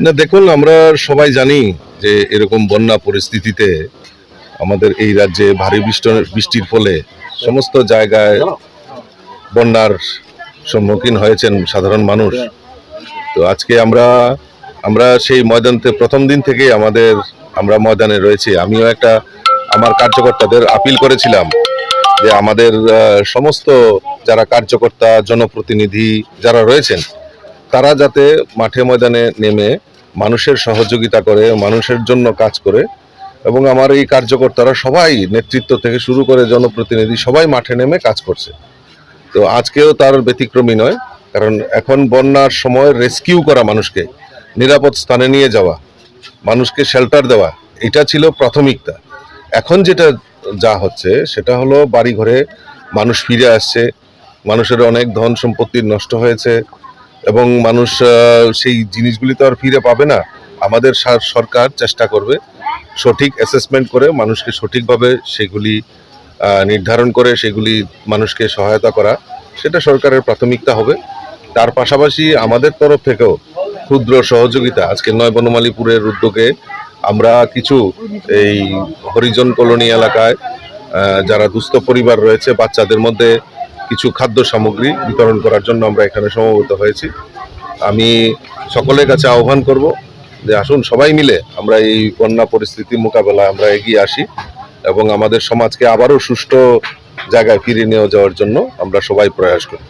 না, দেখুন, আমরা সবাই জানি যে এরকম বন্যা পরিস্থিতিতে আমাদের এই রাজ্যে ভারী বৃষ্ট- বৃষ্টির ফলে সমস্ত জায়গায় বন্যার সম্মুখীন হয়েছেন সাধারণ মানুষ। তো আজকে আমরা আমরা সেই ময়দানতে প্রথম দিন থেকেই আমাদের, আমরা ময়দানে রয়েছি। আমিও একটা, আমার কার্যকর্তাদের আপিল করেছিলাম যে আমাদের সমস্ত যারা কার্যকর্তা, জনপ্রতিনিধি যারা রয়েছেন তারা যাতে মাঠে ময়দানে নেমে মানুষের সহযোগিতা করে, মানুষের জন্য কাজ করে এবং আমার এই কার্যকর্তারা সবাই নেতৃত্ব থেকে শুরু করে জনপ্রতিনিধি সবাই মাঠে নেমে কাজ করছে। তো আজকেও তার ব্যতিক্রমী নয়, কারণ এখন বন্যার সময় রেস্কিউ করা মানুষকে, নিরাপদ স্থানে নিয়ে যাওয়া, মানুষকে শেল্টার দেওয়া, এটা ছিল প্রাথমিকতা। এখন যেটা যা হচ্ছে, সেটা হলো বাড়ি ঘরে মানুষ ফিরে আসছে, মানুষের অনেক ধন সম্পত্তি নষ্ট হয়েছে এবং মানুষ সেই জিনিসগুলি তো আর ফিরে পাবে না। আমাদের সরকার চেষ্টা করবে সঠিক অ্যাসেসমেন্ট করে মানুষকে সঠিকভাবে সেগুলি নির্ধারণ করে সেগুলি মানুষকে সহায়তা করা। সেটা সরকারের প্রাথমিকতা হবে। তার পাশাপাশি আমাদের তরফ থেকেও ক্ষুদ্র সহযোগিতা। আজকে নয় বনমালীপুরের উদ্যোগে আমরা কিছু এই হরিজন কলোনি এলাকায় যারা দুস্থ পরিবার রয়েছে, বাচ্চাদের মধ্যে কিছু খাদ্য সামগ্রী বিতরণ করার জন্য আমরা এখানে সমবেত হয়েছি। আমি সকলের কাছে আহ্বান করব যে আসুন সবাই মিলে আমরা এই বন্যা পরিস্থিতি মোকাবেলায় আমরা এগিয়ে আসি এবং আমাদের সমাজকে আবারও সুষ্ঠু জায়গায় ফিরিয়ে নিয়ে যাওয়ার জন্য আমরা সবাই প্রয়াস করি।